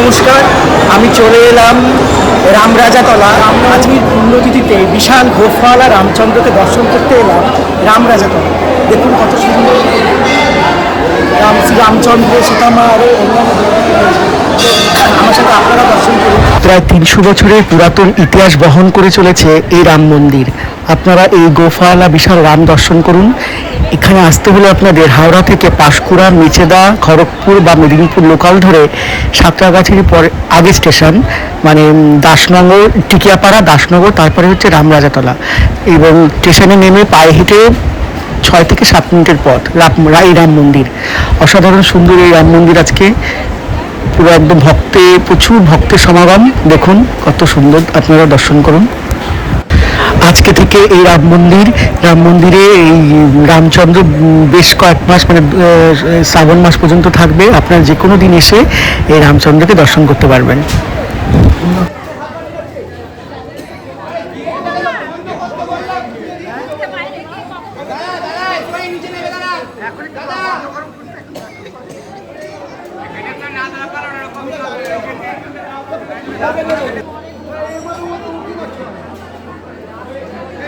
নমস্কার, আমি চলে এলাম রামরাজাতলা। আজকের পুণ্যতিথিতে বিশাল ঘোষওয়ালা রামচন্দ্রকে দর্শন করতে এলাম রামরাজাতলা। দেখুন কত সুন্দর। রাম, শ্রী রামচন্দ্র, সীতামা আরও। আমার সাথে আপনারা দর্শন করুন। প্রায় তিনশো বছরের পুরাতন ইতিহাস বহন করে চলেছে এই রাম মন্দির। আপনারা এই গোফাওয়ালা বিশাল রাম দর্শন করুন। এখানে আসতে হলে আপনাদের হাওড়া থেকে পাঁশকুড়া, মেচেদা, খড়গপুর বা মেদিনীপুর লোকাল ধরে সাঁতরাগাছির পরে আগে স্টেশন মানে দাসনগর, টিকিয়াপাড়া, দাসনগর, তারপরে হচ্ছে রামরাজাতলা এবং স্টেশনে নেমে পায়ে হেঁটে ছয় থেকে সাত মিনিটের পথ, রাম এই রাম মন্দির। অসাধারণ সুন্দর এই রাম মন্দির আজকে। পুরো একদম ভক্তে, প্রচুর ভক্তের সমাগম। দেখুন, কত সুন্দর, আপনারা দর্শন করুন। আজকে থেকে এই রাম মন্দির, রাম মন্দিরে এই রামচন্দ্র বেশ কয়েক মাস মানে শ্রাবণ মাস পর্যন্ত থাকবে। আপনারা যে কোনো দিন এসে এই রামচন্দ্রকে দর্শন করতে পারবেন।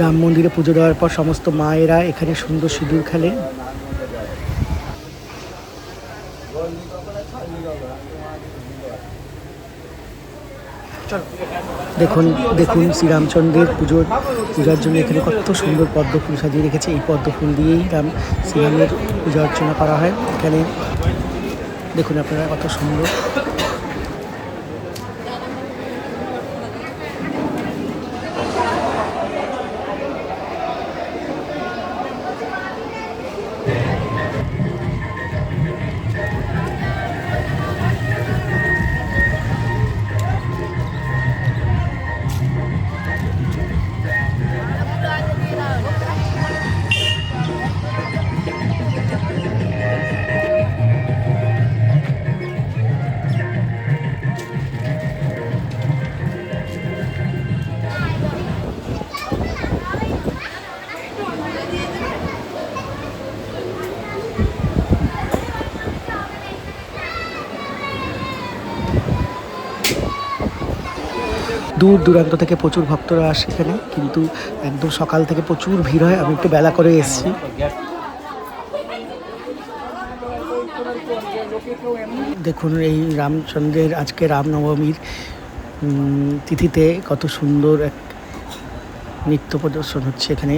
রাম মন্দিরে পুজো দেওয়ার পর সমস্ত মায়েরা এখানে সুন্দর সিঁদুর খেলে। দেখুন দেখুন শ্রীরামচন্দ্রের পুজোর পূজার জন্য এখানে কত সুন্দর পদ্ম ফুল সাজিয়ে রেখেছে। এই পদ্ম ফুল দিয়েই রাম শ্রীরামের পূজা অর্চনা করা হয়। এখানে দেখুন আপনারা কত সুন্দর। দূর দূরান্ত থেকে প্রচুর ভক্তরা আসে এখানে, কিন্তু একদম সকাল থেকে প্রচুর ভিড় হয়। আমি একটু বেলা করে এসেছি। দেখুন, এই রামচন্দ্রের আজকে রামনবমীর তিথিতে কত সুন্দর এক নৃত্য প্রদর্শন হচ্ছে এখানে।